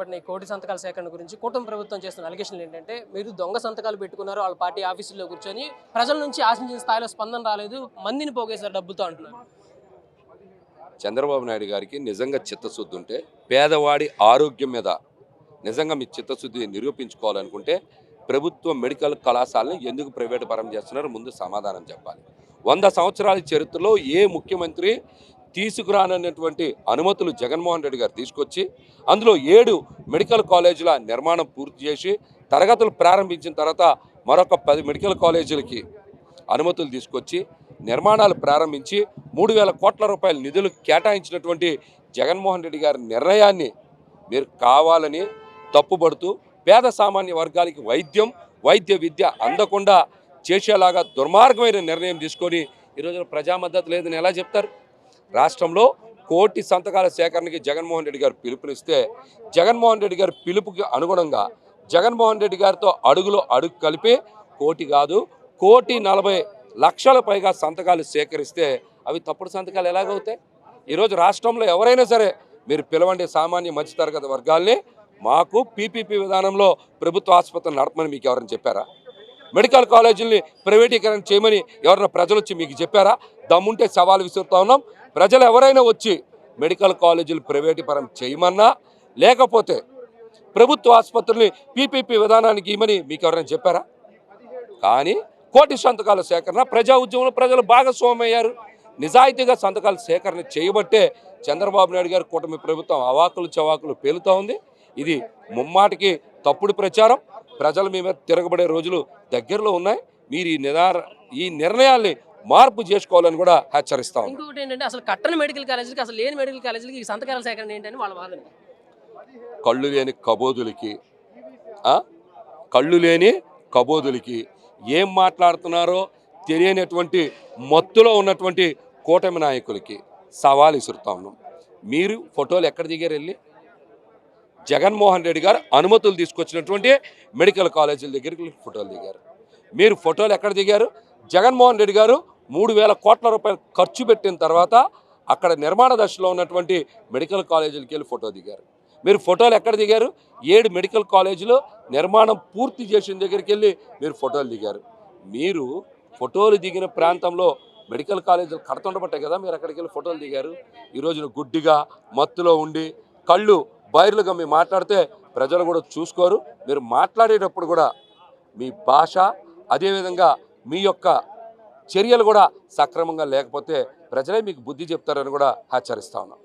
చేపట్టిన ఈ కోటి సంతకాల సేకరణ గురించి కూటమి ప్రభుత్వం చేస్తున్న అలిగేషన్లు ఏంటంటే మీరు దొంగ సంతకాలు పెట్టుకున్నారు వాళ్ళ పార్టీ ఆఫీసుల్లో కూర్చొని ప్రజల నుంచి ఆశించిన స్థాయిలో స్పందన రాలేదు మందిని పోగేశారు డబ్బుతో అంటున్నారు. చంద్రబాబు నాయుడు గారికి నిజంగా చిత్తశుద్ధి ఉంటే పేదవాడి ఆరోగ్యం మీద నిజంగా మీ చిత్తశుద్ధి నిరూపించుకోవాలనుకుంటే ప్రభుత్వ మెడికల్ కళాశాలను ఎందుకు ప్రైవేటు పరం చేస్తున్నారో? ముందు సమాధానం చెప్పాలి. వంద సంవత్సరాల చరిత్రలో ఏ ముఖ్యమంత్రి తీసుకురానన్నటువంటి అనుమతులు జగన్మోహన్ రెడ్డి గారు తీసుకొచ్చి అందులో ఏడు మెడికల్ కాలేజీల నిర్మాణం పూర్తి చేసి తరగతులు ప్రారంభించిన తర్వాత మరొక పది మెడికల్ కాలేజీలకి అనుమతులు తీసుకొచ్చి నిర్మాణాలు ప్రారంభించి మూడు వేల కోట్ల రూపాయల నిధులు కేటాయించినటువంటి జగన్మోహన్ రెడ్డి గారి నిర్ణయాన్ని మీరు కావాలని తప్పుబడుతూ పేద సామాన్య వర్గాలకి వైద్యం వైద్య విద్య అందకుండా చేసేలాగా దుర్మార్గమైన నిర్ణయం తీసుకొని ఈరోజు ప్రజా మద్దతు లేదని ఎలా చెప్తారు? రాష్ట్రంలో కోటి సంతకాల సేకరణకి జగన్మోహన్ రెడ్డి గారు పిలుపునిస్తే జగన్మోహన్ రెడ్డి గారి పిలుపుకి అనుగుణంగా జగన్మోహన్ రెడ్డి గారితో అడుగులో అడుగు కలిపి కోటి కాదు కోటి నలభై లక్షల పైగా సంతకాలు సేకరిస్తే అవి తప్పుడు సంతకాలు ఎలాగవుతాయి? ఈరోజు రాష్ట్రంలో ఎవరైనా సరే మీరు పిలవండి సామాన్య మధ్యతరగతి వర్గాల్ని మాకు పీపీపీ విధానంలో ప్రభుత్వ ఆసుపత్రులు నడపమని మీకు ఎవరైనా చెప్పారా? మెడికల్ కాలేజీల్ని ప్రైవేటీకరణ చేయమని ఎవరైనా ప్రజలు వచ్చి మీకు చెప్పారా? దమ్ముంటే సవాల్ విసురుతా ఉన్నాం. ప్రజలు ఎవరైనా వచ్చి మెడికల్ కాలేజీలు ప్రైవేటీకరణ చేయమన్నా లేకపోతే ప్రభుత్వ ఆసుపత్రుల్ని పీపీపీ విధానానికి ఇవ్వమని మీకు ఎవరైనా చెప్పారా? కానీ కోటి సంతకాల సేకరణ ప్రజా ఉద్యమంలో ప్రజలు భాగస్వామయ్యారు. నిజాయితీగా సంతకాల సేకరణ చేయబట్టే చంద్రబాబు నాయుడు గారి కూటమి ప్రభుత్వం అవాకులు చవాకులు పేలుతూ ఉంది. ఇది ముమ్మాటికి తప్పుడు ప్రచారం. ప్రజలు మీ మీద తిరగబడే రోజులు దగ్గరలో ఉన్నాయి. మీరు ఈ నిదార ఈ నిర్ణయాల్ని మార్పు చేసుకోవాలని కూడా హెచ్చరిస్తా ఇంకొకటి ఏంటంటే అసలు కట్టని మెడికల్ కాలేజీలకి అసలు లేని మెడికల్ కాలేజీలకి ఈ సంతకాల సేకరణ ఏంటని వాళ్ళ వాదన కళ్ళు లేని కబోదులకి? కళ్ళు లేని కబోదులకి ఏం మాట్లాడుతున్నారో తెలియనటువంటి మత్తులో ఉన్నటువంటి కూటమి నాయకులకి సవాల్ ఇసురుతా ఉన్నాం. మీరు ఫోటోలు ఎక్కడ దిగారు వెళ్ళి? జగన్మోహన్ రెడ్డి గారు అనుమతులు తీసుకొచ్చినటువంటి మెడికల్ కాలేజీల దగ్గరికి వెళ్ళి ఫోటోలు దిగారు. మీరు ఫోటోలు ఎక్కడ దిగారు? జగన్మోహన్ రెడ్డి గారు మూడు వేల కోట్ల రూపాయలు ఖర్చు పెట్టిన తర్వాత అక్కడ నిర్మాణ దశలో ఉన్నటువంటి మెడికల్ కాలేజీలకి వెళ్ళి ఫోటో దిగారు. మీరు ఫోటోలు ఎక్కడ దిగారు? ఏడు మెడికల్ కాలేజీలో నిర్మాణం పూర్తి చేసిన దగ్గరికి వెళ్ళి మీరు ఫోటోలు దిగారు. మీరు ఫోటోలు దిగిన ప్రాంతంలో మెడికల్ కాలేజీలు కడుతుండబట్టే కదా మీరు అక్కడికి వెళ్ళి ఫోటోలు దిగారు? ఈ గుడ్డిగా మత్తులో ఉండి కళ్ళు బైర్లుగా మీరు మాట్లాడితే ప్రజలు కూడా చూసుకోరు. మీరు మాట్లాడేటప్పుడు కూడా మీ భాష అదేవిధంగా మీ యొక్క చర్యలు కూడా సక్రమంగా లేకపోతే ప్రజలే మీకు బుద్ధి చెప్తారని కూడా హెచ్చరిస్తా ఉన్నాం.